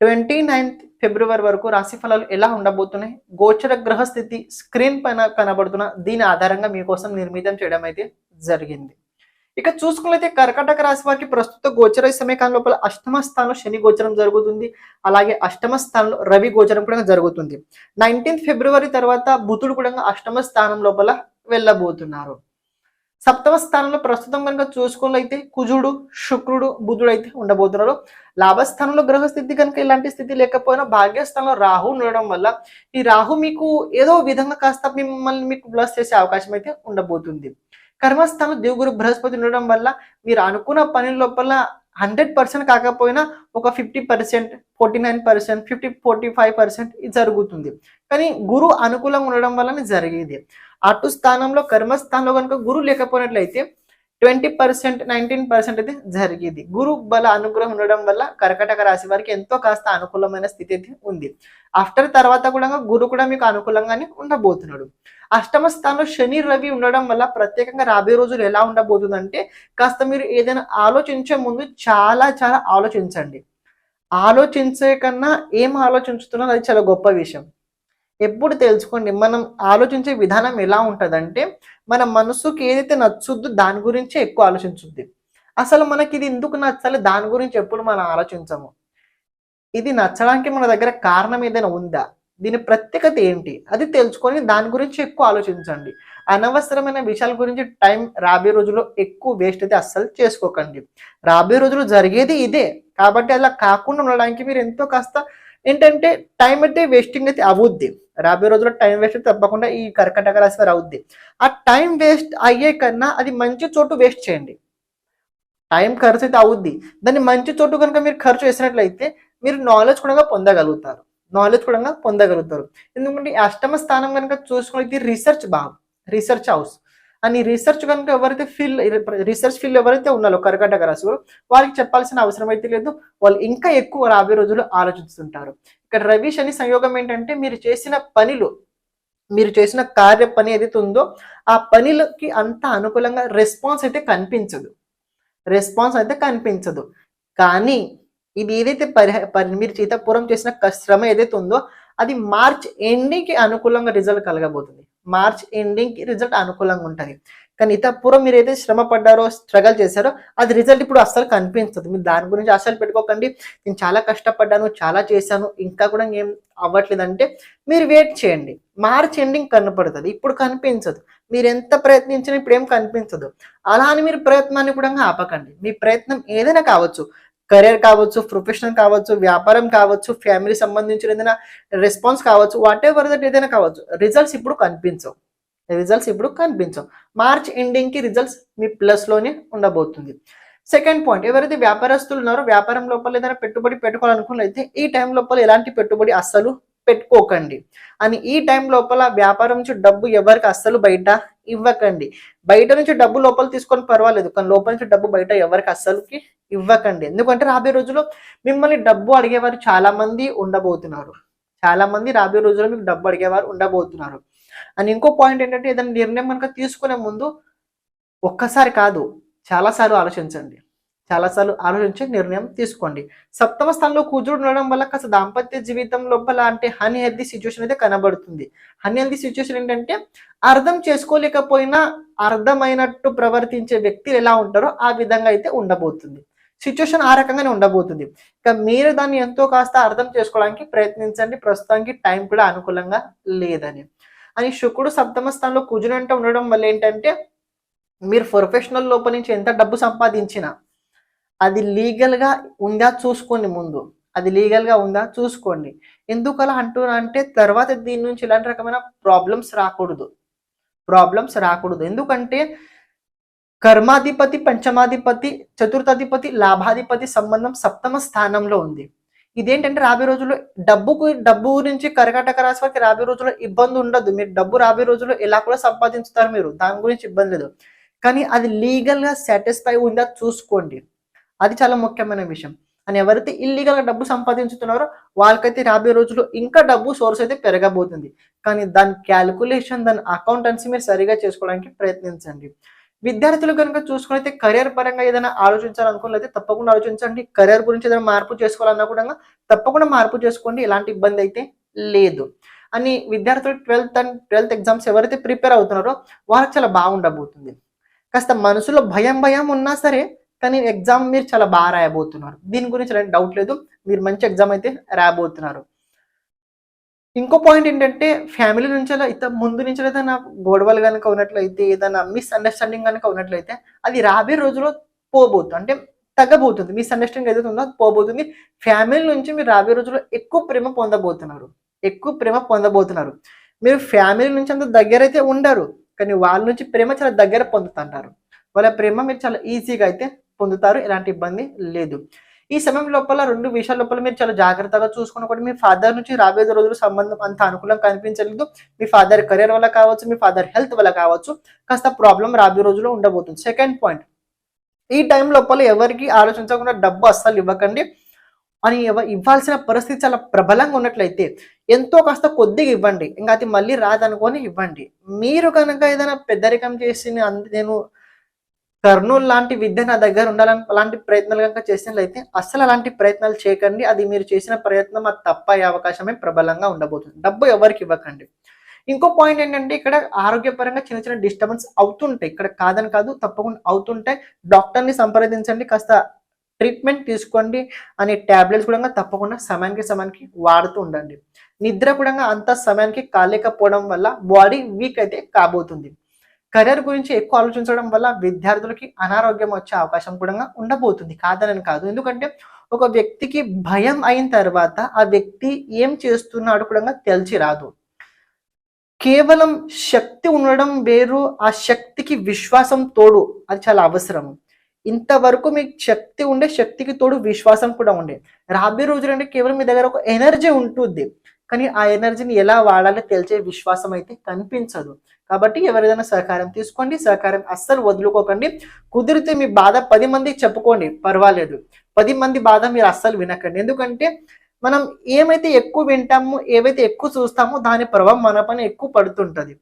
Twenty ninth ఫిబ్రవరి వరకు రాశి ఫలాలు ఎలా ఉండబోతున్నాయి? గోచర గ్రహ స్థితి స్క్రీన్ పైన కనబడుతున్న దీని ఆధారంగా మీకోసం నిర్మితం చేయడం అయితే జరిగింది. ఇక చూసుకున్నట్లయితే కర్కటక రాశి వారికి ప్రస్తుత గోచర సమయకాలం లోపల అష్టమ స్థానంలో శని గోచరం జరుగుతుంది. అలాగే అష్టమ స్థానంలో రవి గోచరం కూడా జరుగుతుంది. నైన్టీన్త్ ఫిబ్రవరి తర్వాత బుధుడు కూడా అష్టమ స్థానం లోపల వెళ్ళబోతున్నారు. సప్తమ స్థానంలో ప్రస్తుతం కనుక చూసుకున్నట్లయితే కుజుడు శుక్రుడు బుధుడు అయితే ఉండబోతున్నారు. లాభస్థానంలో గ్రహ స్థితి కనుక ఇలాంటి స్థితి లేకపోయినా భాగ్యస్థానంలో రాహు ఉండడం వల్ల ఈ రాహు మీకు ఏదో విధంగా కాస్త మిమ్మల్ని మీకు బ్లస్ చేసే అవకాశం అయితే ఉండబోతుంది. కర్మస్థానం దేవుగురు బృహస్పతి ఉండడం వల్ల మీరు అనుకున్న పని లోపల హండ్రెడ్ పర్సెంట్ కాకపోయినా ఒక fifty percent forty nine percent fifty forty five percent ఇది జరుగుతుంది. కానీ గురువు అనుకూలంగా ఉండడం వల్ల జరిగేది. అటు స్థానంలో కర్మస్థానంలో కనుక గురువు లేకపోయినట్లయితే ట్వంటీ పర్సెంట్ నైన్టీన్ పర్సెంట్ అయితే జరిగేది. గురు బల అనుగ్రహం ఉండడం వల్ల కర్కటక రాశి వారికి ఎంతో కాస్త అనుకూలమైన స్థితి అయితే ఉంది. ఆఫ్టర్ తర్వాత కూడా గురు కూడా మీకు అనుకూలంగానే ఉండబోతున్నాడు. అష్టమ స్థానంలో శని రవి ఉండడం వల్ల ప్రత్యేకంగా రాబోయే రోజులు ఎలా ఉండబోతుందంటే కాస్త మీరు ఏదైనా ఆలోచించే ముందు చాలా చాలా ఆలోచించండి. ఆలోచించే కన్నా ఏం ఆలోచించుతున్నారు అది చాలా గొప్ప విషయం. ఎప్పుడు తెలుసుకోండి మనం ఆలోచించే విధానం ఎలా ఉంటుందంటే మన మనసుకి ఏదైతే నచ్చుద్దో దాని గురించే ఎక్కువ ఆలోచించుద్ది. అసలు మనకి ఇది ఎందుకు నచ్చాలి? దాని గురించి ఎప్పుడు మనం ఆలోచించము. ఇది నచ్చడానికి మన దగ్గర కారణం ఏదైనా ఉందా? దీని ప్రత్యేకత ఏంటి? అది తెలుసుకొని దాని గురించి ఎక్కువ ఆలోచించండి. అనవసరమైన విషయాల గురించి టైం రాబోయే రోజుల్లో ఎక్కువ వేస్ట్ అయితే అస్సలు చేసుకోకండి. రాబోయే రోజులు జరిగేది ఇదే. కాబట్టి అలా కాకుండా ఉండడానికి మీరు ఎంతో కాస్త ఏంటంటే టైం అయితే వేస్టింగ్ అయితే అవుద్ది. రాబోయే రోజుల్లో టైం వేస్ట్ తప్పకుండా ఈ కర్కటక రాశి వారు అవుద్ది. ఆ టైం వేస్ట్ అయ్యే కన్నా అది మంచి చోటు వేస్ట్ చేయండి. టైం ఖర్చు అయితే అవుద్ది. దాన్ని మంచి చోటు కనుక మీరు ఖర్చు చేసినట్లయితే మీరు నాలెడ్జ్ కూడా పొందగలుగుతారు. నాలెడ్జ్ కూడా పొందగలుగుతారు. ఎందుకంటే అష్టమ స్థానం కనుక చూసుకునేది రీసెర్చ్ భాగం రీసెర్చ్ హౌస్ అని రీసెర్చ్ కనుక ఎవరైతే ఫీల్ రీసెర్చ్ ఫీల్డ్ ఎవరైతే ఉన్నారో కర్కాటక రాశి వారికి చెప్పాల్సిన అవసరం అయితే లేదు. వాళ్ళు ఇంకా ఎక్కువ రాబోయే రోజులు ఆలోచిస్తుంటారు. ఇక్కడ రవి శని సంయోగం ఏంటంటే మీరు చేసిన పనిలో మీరు చేసిన కార్య పని ఏదైతే ఉందో ఆ పనిలకి అంత అనుకూలంగా రెస్పాన్స్ అయితే కనిపించదు. రెస్పాన్స్ అయితే కనిపించదు. కానీ ఇది ఏదైతే పరి మీరు చీతాపురం చేసిన శ్రమ ఏదైతే ఉందో అది మార్చ్ ఎండింగ్కి అనుకూలంగా రిజల్ట్ కలగబోతుంది. మార్చ్ ఎండింగ్కి రిజల్ట్ అనుకూలంగా ఉంటుంది. కానీ ఇతపూర్వం మీరు అయితే శ్రమ పడ్డారో స్ట్రగల్ చేశారో అది రిజల్ట్ ఇప్పుడు అస్సలు కనిపించదు. మీరు దాని గురించి అస్సలు పెట్టుకోకండి. నేను చాలా కష్టపడ్డాను చాలా చేశాను ఇంకా కూడా ఏం అవ్వట్లేదంటే మీరు వెయిట్ చేయండి. మార్చ్ ఎండింగ్ కనపడుతుంది. ఇప్పుడు కనిపించదు. మీరు ఎంత ప్రయత్నించినా ఇప్పుడు ఏం కనిపించదు. అలా అని మీరు ప్రయత్నాన్ని కూడా ఆపకండి. మీ ప్రయత్నం ఏదైనా కావచ్చు. కెరీర్ కావచ్చు ప్రొఫెషనల్ కావచ్చు వ్యాపారం కావచ్చు ఫ్యామిలీ సంబంధించిన ఏదైనా రెస్పాన్స్ కావచ్చు వాట్ ఎవర్ దట్ ఏదైనా కావచ్చు రిజల్ట్స్ ఇప్పుడు కనిపించవు. రిజల్ట్స్ ఇప్పుడు కనిపించవు. మార్చ్ ఎండింగ్కి రిజల్ట్స్ మీ ప్లస్లోనే ఉండబోతుంది. సెకండ్ పాయింట్ ఎవరైతే వ్యాపారస్తులు ఉన్నారో వ్యాపారం లోపల ఏదైనా పెట్టుబడి పెట్టుకోవాలనుకున్నట్లయితే ఈ టైం లోపల ఎలాంటి పెట్టుబడి అస్సలు పెట్టుకోకండి. అని ఈ టైం లోపల వ్యాపారం నుంచి డబ్బు ఎవరికి అస్సలు బయట ఇవ్వకండి. బయట నుంచి డబ్బు లోపల తీసుకొని పర్వాలేదు కానీ లోపల నుంచి డబ్బు బయట ఎవరికి అస్సలుకి ఇవ్వకండి. ఎందుకంటే రాబోయే రోజుల్లో మిమ్మల్ని డబ్బు అడిగేవారు చాలా మంది ఉండబోతున్నారు. చాలా మంది రాబోయే రోజుల్లో మీకు డబ్బు అడిగేవారు ఉండబోతున్నారు. అని ఇంకో పాయింట్ ఏంటంటే ఏదైనా నిర్ణయం కనుక తీసుకునే ముందు ఒక్కసారి కాదు చాలాసార్లు ఆలోచించండి. చాలాసార్లు ఆలోచించి నిర్ణయం తీసుకోండి. సప్తమ స్థానంలో కుజుడు ఉండడం వల్ల కాస్త దాంపత్య జీవితం లోపల అంటే హనీ హెల్దీ సిచ్యువేషన్ అయితే కనబడుతుంది. హనీ హెల్దీ సిచ్యువేషన్ ఏంటంటే అర్థం చేసుకోలేకపోయినా అర్థమైనట్టు ప్రవర్తించే వ్యక్తులు ఎలా ఉంటారో ఆ విధంగా అయితే ఉండబోతుంది. సిచ్యువేషన్ ఆ రకంగానే ఉండబోతుంది. ఇక మీరు దాన్ని ఎంతో కాస్త అర్థం చేసుకోవడానికి ప్రయత్నించండి. ప్రస్తుతానికి టైం కూడా అనుకూలంగా లేదని. అని శుకుడు సప్తమ స్థానంలో కుజునంటే ఉండడం వల్ల ఏంటంటే మీరు ప్రొఫెషనల్ లోపల నుంచి ఎంత డబ్బు సంపాదించినా అది లీగల్గా ఉందా చూసుకోండి ముందు. అది లీగల్గా ఉందా చూసుకోండి. ఎందుకు అలా అంటే తర్వాత దీని నుంచి ఇలాంటి రకమైన ప్రాబ్లమ్స్ రాకూడదు. ప్రాబ్లమ్స్ రాకూడదు. ఎందుకంటే కర్మాధిపతి పంచమాధిపతి చతుర్థాధిపతి లాభాధిపతి సంబంధం సప్తమ స్థానంలో ఉంది. ఇదేంటంటే రాబోయే రోజుల్లో డబ్బుకు డబ్బు గురించి కర్కాటక రాశి వారికి రాబోయే రోజుల్లో ఇబ్బంది ఉండదు. మీరు డబ్బు రాబోయే రోజుల్లో ఎలా కూడా సంపాదించుతారు మీరు? దాని గురించి ఇబ్బంది లేదు. కానీ అది లీగల్గా సాటిస్ఫై ఉందా చూసుకోండి. అది చాలా ముఖ్యమైన విషయం. అని ఎవరైతే ఇల్లీగల్గా డబ్బు సంపాదించుతున్నారో వాళ్ళకైతే రాబోయే రోజుల్లో ఇంకా డబ్బు సోర్స్ అయితే పెరగబోతుంది. కానీ దాని క్యాలిక్యులేషన్ దాని అకౌంటెన్సీ మీరు సరిగా చేసుకోవడానికి ప్రయత్నించండి. విద్యార్థులు కనుక చూసుకునైతే కెరియర్ పరంగా ఏదైనా ఆలోచించాలనుకున్నట్లయితే తప్పకుండా ఆలోచించండి. కెరియర్ గురించి ఏదైనా మార్పు చేసుకోవాలన్నా కూడా తప్పకుండా మార్పు చేసుకోండి. ఎలాంటి ఇబ్బంది అయితే లేదు. అని విద్యార్థులు ట్వెల్త్ అండ్ ట్వెల్త్ ఎగ్జామ్స్ ఎవరైతే ప్రిపేర్ అవుతున్నారో వాళ్ళకి చాలా బాగుండబోతుంది. కాస్త మనసులో భయం భయం ఉన్నా సరే కానీ ఎగ్జామ్ మీరు చాలా బాగా రాయబోతున్నారు. దీని గురించి ఎలాంటి డౌట్ లేదు. మీరు మంచి ఎగ్జామ్ అయితే రాయబోతున్నారు. ఇంకో పాయింట్ ఏంటంటే ఫ్యామిలీ నుంచి అలా ముందు నుంచి ఏదైనా గొడవలు కనుక ఉన్నట్లయితే ఏదైనా మిస్అండర్స్టాండింగ్ కనుక ఉన్నట్లయితే అది రాబోయే రోజులో పోబోతుంది అంటే తగ్గబోతుంది. మిస్అండర్స్టాండింగ్ ఏదైతే ఉందో పోబోతుంది. ఫ్యామిలీ నుంచి మీరు రాబోయే రోజుల్లో ఎక్కువ ప్రేమ పొందబోతున్నారు. ఎక్కువ ప్రేమ పొందబోతున్నారు. మీరు ఫ్యామిలీ నుంచి అంత దగ్గర అయితే ఉండరు. కానీ వాళ్ళ నుంచి ప్రేమ చాలా దగ్గర పొందుతుంటారు. వాళ్ళ ప్రేమ మీరు చాలా ఈజీగా అయితే పొందుతారు ఎలాంటి ఇబ్బంది లేదు. ఈ సమయం లోపల రెండు విషయాల లోపల మీరు చాలా జాగ్రత్తగా చూసుకుని కూడా మీ ఫాదర్ నుంచి రాబోయే రోజులు సంబంధం అంత అనుకూలంగా కనిపించలేదు. మీ ఫాదర్ కెరీర్ వల్ల కావచ్చు మీ ఫాదర్ హెల్త్ వల్ల కావచ్చు కాస్త ప్రాబ్లం రాబోయే రోజుల్లో ఉండబోతుంది. సెకండ్ పాయింట్ ఈ టైం లోపల ఎవరికి ఆలోచించకుండా డబ్బు అస్సలు ఇవ్వకండి అని ఇవ్వాల్సిన పరిస్థితి చాలా ప్రబలంగా ఉన్నట్లయితే ఎంతో కాస్త కొద్దిగా ఇవ్వండి. ఇంకా అది మళ్ళీ రాదనుకొని ఇవ్వండి. మీరు కనుక ఏదైనా పెద్దరికం చేసి నేను కర్నూలు లాంటి విద్య నా దగ్గర ఉండాలని అలాంటి ప్రయత్నాలు కనుక చేసినట్లయితే అస్సలు అలాంటి ప్రయత్నాలు చేయకండి. అది మీరు చేసిన ప్రయత్నం అది తప్పయ్యే అవకాశమే ప్రబలంగా ఉండబోతుంది. డబ్బు ఎవరికి ఇవ్వకండి. ఇంకో పాయింట్ ఏంటంటే ఇక్కడ ఆరోగ్యపరంగా చిన్న చిన్న డిస్టర్బెన్స్ అవుతుంటాయి. ఇక్కడ కాదని కాదు తప్పకుండా అవుతుంటాయి. డాక్టర్ని సంప్రదించండి. కాస్త ట్రీట్మెంట్ తీసుకోండి అనే ట్యాబ్లెట్స్ కూడా తప్పకుండా సమయానికి సమయానికి వాడుతూ ఉండండి. నిద్ర కూడా అంత సమయానికి కాలేకపోవడం వల్ల బాడీ వీక్ అయితే కాబోతుంది. కెరీర్ గురించి ఎక్కువ ఆలోచించడం వల్ల విద్యార్థులకి అనారోగ్యం వచ్చే అవకాశం కూడా ఉండబోతుంది. కాదని కాదు. ఎందుకంటే ఒక వ్యక్తికి భయం అయిన తర్వాత ఆ వ్యక్తి ఏం చేస్తున్నాడు కూడా తెలిసి రాదు. కేవలం శక్తి ఉండడం వేరు ఆ శక్తికి విశ్వాసం తోడు అది చాలా అవసరం. ఇంతవరకు మీకు శక్తి ఉండే శక్తికి తోడు విశ్వాసం కూడా ఉండే. రాబోయే రోజులు అంటే కేవలం మీ దగ్గర ఒక ఎనర్జీ ఉంటుంది కానీ ఆ ఎనర్జీని ఎలా వాడాలో తెలిసే విశ్వాసం అయితే కనిపించదు. కాబట్టి ఎవరిదైనా సహకారం తీసుకోండి. సహకారం అస్సలు వదులుకోకండి. కుదిరితే మీ బాధ పది మందికి చెప్పుకోండి. పర్వాలేదు. పది మంది బాధ మీరు అస్సలు వినకండి. ఎందుకంటే మనం ఏమైతే ఎక్కువ వింటామో ఏవైతే ఎక్కువ చూస్తామో దాని ప్రభావం మన పైన ఎక్కువ పడుతుంటది.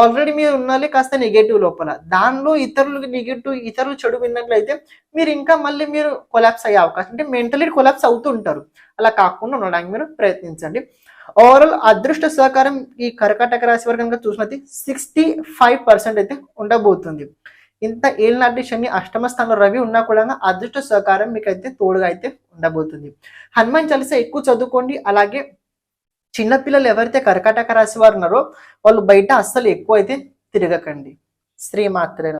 ఆల్రెడీ మీరు ఉన్నది కాస్త నెగటివ్ లోపల. దానిలో ఇతరులు నెగటివ్ ఇతరులు చెడు విన్నట్లయితే మీరు ఇంకా మళ్ళీ మీరు కొలాప్స్ అయ్యే అవకాశం అంటే మెంటలీ కొలాప్స్ అవుతుంటారు. అలా కాకుండా ఉండడానికి మీరు ప్రయత్నించండి. ఓవరాల్ అదృష్ట సహకారం ఈ కర్కాటక రాశి వరకు కనుక చూసినది సిక్స్టీ ఫైవ్ పర్సెంట్ అయితే ఉండబోతుంది. ఇంత ఏళ్ళనాటి శని అష్టమ స్థానంలో రవి ఉన్నా కూడా అదృష్ట సహకారం మీకు అయితే తోడుగా అయితే ఉండబోతుంది. హనుమాన్ చాలీసా ఎక్కువ చదువుకోండి. అలాగే చిన్నపిల్లలు ఎవరైతే కర్కాటక రాశి వారు ఉన్నారో వాళ్ళు బయట అస్సలు ఎక్కువ అయితే తిరగకండి. శ్రీమాత్రే